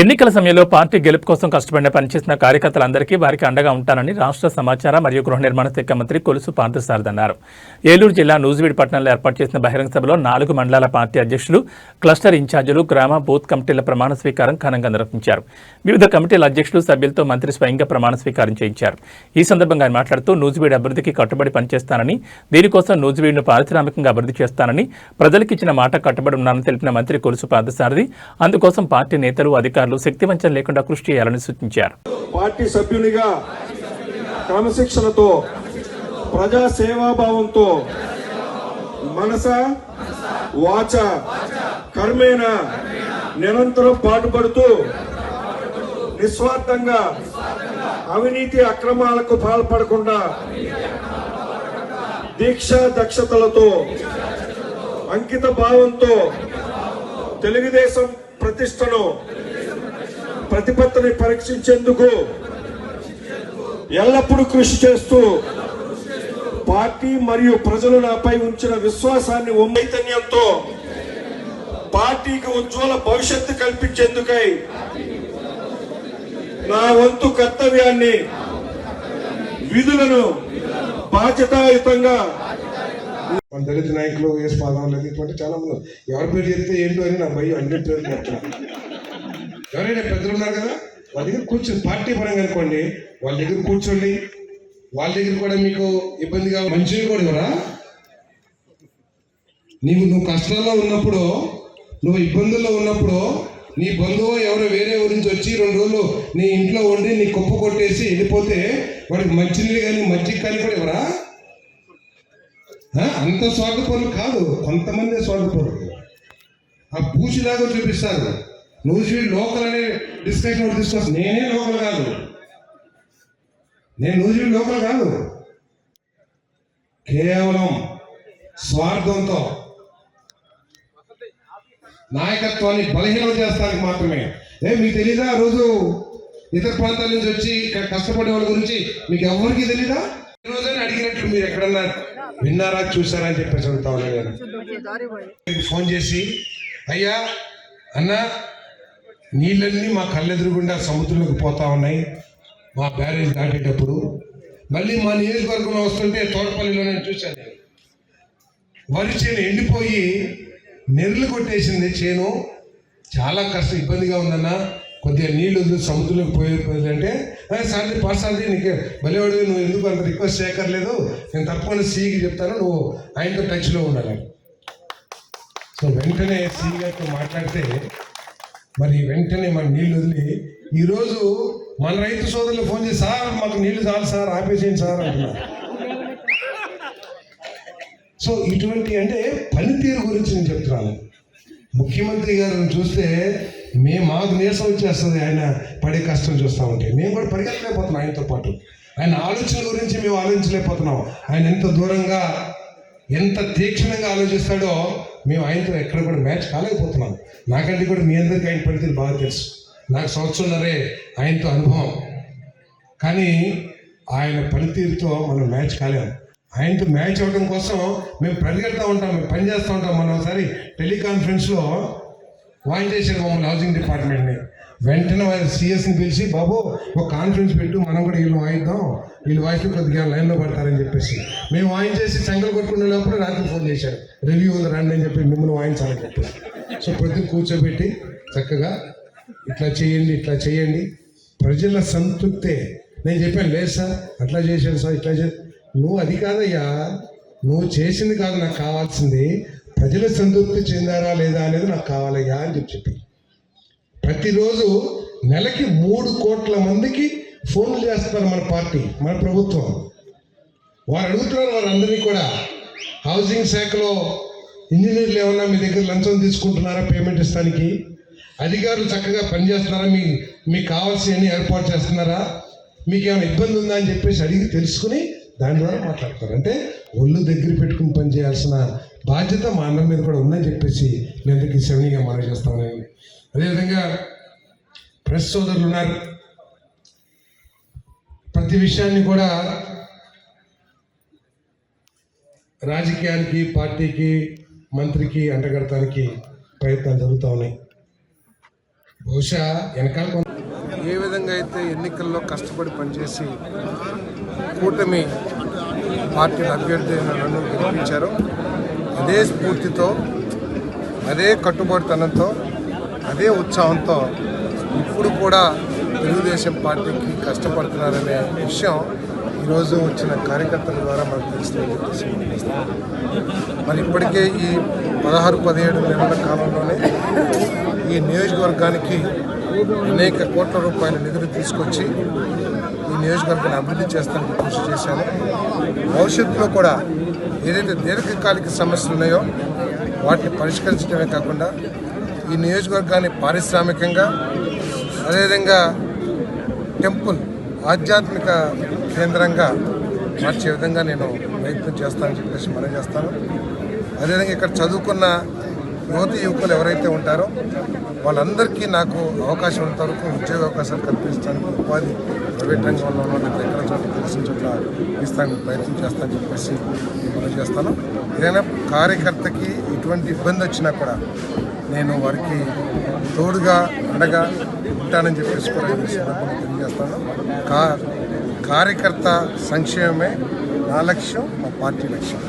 ఎన్నికల సమయంలో పార్టీ గెలుపు కోసం కష్టపడిన పనిచేసిన కార్యకర్తలందరికీ వారికి అండగా ఉంటానని రాష్ట్ర సమాచార మరియు గృహ నిర్మాణ శాఖ మంత్రి కొలుసు పార్థసారథి అన్నారు. ఏలూరు జిల్లా నూజివీడ్ పట్టణంలో ఏర్పాటు చేసిన బహిరంగ సభలో నాలుగు మండలాల పార్టీ అధ్యక్షులు క్లస్టర్ ఇన్ఛార్జీలు గ్రామ బూత్ కమిటీల ప్రమాణ స్వీకారం ఘనంగా నిర్వహించారు. వివిధ కమిటీల అధ్యక్షులు సభ్యులతో మంత్రి స్వయంగా ప్రమాణ స్వీకారం చేయించారు. ఈ సందర్భంగా ఆయన మాట్లాడుతూ నూజివీడ్ అభివృద్ధికి కట్టుబడి పనిచేస్తానని దీనికోసం నూజివీడ్ను పారిశ్రామికంగా అభివృద్ధి చేస్తానని ప్రజలకు ఇచ్చిన మాట కట్టుబడి ఉన్నానని తెలిపిన మంత్రి కొలుసు పార్థసారథి అందుకోసం పార్టీ నేతలు అధికారులు శక్తివంచన లేకుండా కృషి చేయాలని సూచించారు. పార్టీ సభ్యునిగా క్రమశిక్షణతో ప్రజా సేవాభావంతో మనస వాచ కర్మేణ నిరంతరం పాటుపడుతూ నిస్వార్థంగా అవినీతి అక్రమాలకు పాల్పడకుండా దీక్ష దక్షతలతో అంకిత భావంతో తెలుగుదేశం ప్రతిష్టను ప్రతిపత్తిని పరీక్షించేందుకు ఎల్లప్పుడూ కృషి చేస్తూ పార్టీ మరియు ప్రజలు నాపై ఉంచిన విశ్వాసాన్ని ఉమ్మైతన్యంతో పార్టీకి ఉజ్వల భవిష్యత్తు కల్పించేందుకై నా వంతు కర్తవ్యాన్ని విధులను బాధ్యతాయుతంగా మన దళిత నాయకులు ఎస్ పాదం లేదు ఇటువంటి చాలా మంది ఎవరి పేరు చెప్తే ఏంటో అని నా భయం అన్ని పేరు చెప్తున్నా ఎవరైనా పెద్దలు ఉన్నారు కదా వాళ్ళ దగ్గర కూర్చొని పార్టీ పరంగా అనుకోండి వాళ్ళ దగ్గర కూర్చోండి. వాళ్ళ దగ్గర కూడా మీకు ఇబ్బందిగా మంచిగా కూడా ఇవ్వరా? నీవు నువ్వు కష్టాల్లో ఉన్నప్పుడు నువ్వు ఇబ్బందుల్లో ఉన్నప్పుడు నీ బంధువు ఎవరో వేరే ఊరి నుంచి వచ్చి రెండు రోజులు నీ ఇంట్లో ఉండి నీ కుప్ప కొట్టేసి వెళ్ళిపోతే వాడికి మంచినీళ్ళు కానీ మజ్జిగ కానీ కూడా ఇవ్వరా? అంత స్వార్థపరులు కాదు కొంతమంది స్వార్థపరులు. ఆ పూచిలాగా చూపిస్తారు. నువ్వు లోకల్ అనే డిస్కషన్ తీసుకొస్తా. నేనే లోకల్ కాదు. నేను నువ్వు లోకల్ కాదు. కేవలం స్వార్థంతో నాయకత్వాన్ని బలహీనం చేస్తానికి మాత్రమే. ఏ మీకు తెలీదా ఆ రోజు? ఇతర ప్రాంతాల నుంచి వచ్చి ఇక్కడ కష్టపడే వాళ్ళ గురించి మీకు ఎవరికి తెలీదా? ఈ రోజైనా అడిగినట్లు మీరు ఎక్కడన్నా విన్నారా చూసారా అని చెప్పేసి అడుగుతా ఉన్నాను ఫోన్ చేసి అయ్యా అన్న నీళ్ళన్నీ మా కళ్ళెదురుగుండా సముద్రంలోకి పోతా ఉన్నాయి. మా బ్యారేజ్ దాటేటప్పుడు మళ్ళీ మా నియోజకవర్గంలో వస్తుంటే తోటపల్లిలో నేను చూశాను. వరి చేను ఎండిపోయి నెర్లు కొట్టేసింది చేను. చాలా కష్టం ఇబ్బందిగా ఉందన్న. కొద్దిగా నీళ్ళు వదిలి సముద్రంలోకి పోయిపోయింది అంటే సార్ది పాసార్ది నీకు భలేవాడు నువ్వు ఎందుకు అంత రిక్వెస్ట్ చేయక్కర్లేదు. నేను తప్పకుండా సీకి చెప్తాను. నువ్వు ఆయనతో టచ్లో ఉండాలి. సో వెంటనే సీ గారితో మాట్లాడితే మరి వెంటనే మన నీళ్ళు వదిలి ఈరోజు మన రైతు సోదరులు ఫోన్ చేసి సార్ మాకు నీళ్ళు చాలు సార్ ఆపేసేయండి సార్ అంటున్నారు. సో ఇటువంటి అంటే పనితీరు గురించి నేను చెప్తున్నాను. ముఖ్యమంత్రి గారిని చూస్తే మేము మాకు నీరసం వచ్చేస్తుంది ఆయన పడే కష్టం చూస్తూ ఉంటే. మేము కూడా పరిగెత్తలేకపోతున్నాం ఆయనతో పాటు. ఆయన ఆలోచన గురించి మేము ఆలోచించలేకపోతున్నాం. ఆయన ఎంత దూరంగా ఎంత తీక్షణంగా ఆలోచిస్తాడో మేము ఆయనతో ఎక్కడ కూడా మ్యాచ్ కాలేకపోతున్నాం. నాకంటే కూడా మీ అందరికీ ఆయన పనితీరు బాగా తెలుసు. నాకు సంవత్సరంన్నరే ఆయనతో అనుభవం. కానీ ఆయన పనితీరుతో మనం మ్యాచ్ కాలేము. ఆయనతో మ్యాచ్ అవ్వడం కోసం మేము పరిగెడతా ఉంటాం మేము పని చేస్తూ ఉంటాం. మనం ఒకసారి టెలికాన్ఫరెన్స్లో వాయిన్ చేశారు మమ్మల్ని హౌసింగ్ డిపార్ట్మెంట్ని. వెంటనే వారి సిఎస్ని పిలిచి బాబు ఒక కాన్ఫరెన్స్ పెట్టు మనం కూడా వీళ్ళు వాయిద్దాం. వీళ్ళు వాయిస్ కొద్దిగా లైన్లో పడతారని చెప్పేసి. మేము వాయించేసి చేసి సంగలు కొట్టుకునేటప్పుడు రాత్రి ఫోన్ చేశారు. రివ్యూ ఉంది రండి అని చెప్పి మిమ్మల్ని వాయించాలని చెప్పి. సో ప్రతి కూర్చోబెట్టి చక్కగా ఇట్లా చేయండి ఇట్లా చేయండి. ప్రజల సంతృప్తే. నేను చెప్పాను లేదు సార్ అట్లా చేశాను సార్ ఇట్లా చే నువ్వు అది కాదయ్యా. నువ్వు చేసింది కాదు నాకు కావాల్సింది ప్రజల సంతృప్తి చెందారా లేదా అనేది నాకు కావాలయ్యా అని చెప్పి చెప్పి ప్రతిరోజు నెలకి మూడు కోట్ల మందికి ఫోన్లు చేస్తున్నారు మన పార్టీ మన ప్రభుత్వం. వారు అడుగుతున్నారు వారందరినీ కూడా. హౌసింగ్ శాఖలో ఇంజనీర్లు ఏమన్నా మీ దగ్గర లంచం తీసుకుంటున్నారా పేమెంట్ ఇస్తానికి? అధికారులు చక్కగా పనిచేస్తున్నారా? మీ మీకు కావాల్సిన ఏర్పాటు చేస్తున్నారా? మీకు ఏమైనా ఇబ్బంది ఉందా అని చెప్పేసి అడిగి తెలుసుకుని దాని ద్వారా మాట్లాడతారు. అంటే ఒళ్ళు దగ్గర పెట్టుకుని పని చేయాల్సిన బాధ్యత మా అన్నం మీద కూడా ఉందని చెప్పేసి నేను దగ్గర శవనీగా మనం చేస్తాను. అదేవిధంగా ప్రెస్ సోదరులు ఉన్నారు. ప్రతి విషయాన్ని కూడా రాజకీయానికి పార్టీకి మంత్రికి అంటగడటానికి ప్రయత్నాలు జరుగుతూ ఉన్నాయి. బహుశా వెనకాల ఏ విధంగా అయితే ఎన్నికల్లో కష్టపడి పనిచేసి కూటమి పార్టీ అభ్యర్థి నన్ను గెలిపించారో అదే స్ఫూర్తితో అదే కట్టుబడితనంతో అదే ఉత్సాహంతో ఇప్పుడు కూడా తెలుగుదేశం పార్టీకి కష్టపడుతున్నారనే విషయం ఈరోజు వచ్చిన కార్యకర్తల ద్వారా మనకు తెలుస్తుందని చెప్పేసి మరి ఇప్పటికే ఈ పదహారు పదిహేడు నెలల కాలంలోనే ఈ నియోజకవర్గానికి అనేక కోట్ల రూపాయల నిధులు తీసుకొచ్చి ఈ నియోజకవర్గాన్ని అభివృద్ధి చేస్తానికి కృషి చేశాను భవిష్యత్తులో కూడా ఏదైతే దీర్ఘకాలిక సమస్యలు ఉన్నాయో వాటిని పరిష్కరించడమే కాకుండా ఈ నియోజకవర్గాన్ని పారిశ్రామికంగా అదేవిధంగా టెంపుల్ ఆధ్యాత్మిక కేంద్రంగా మార్చే విధంగా నేను ప్రయత్నం చేస్తానని చెప్పేసి మనం చేస్తాను. అదేవిధంగా ఇక్కడ చదువుకున్న యువతి యువకులు ఎవరైతే ఉంటారో వాళ్ళందరికీ నాకు అవకాశం ఉన్నంత వరకు ఉద్యోగ అవకాశాలు కల్పించడానికి ఉపాధి ప్రైవేట్ రంగంలో ఉన్న ఎక్కడ చోట తెలిసిన చోట్ల ప్రయత్నం చేస్తానని చెప్పేసి మనం చేస్తాను. ఏదైనా కార్యకర్తకి ఎటువంటి ఇబ్బంది వచ్చినా కూడా నేను వారికి తోడుగా అండగా ఉంటానని చెప్పేసి కూడా ఈ సందర్భంగా తెలియజేస్తాను. కా కార్యకర్త సంక్షేమమే నా లక్ష్యం మా పార్టీ లక్ష్యం.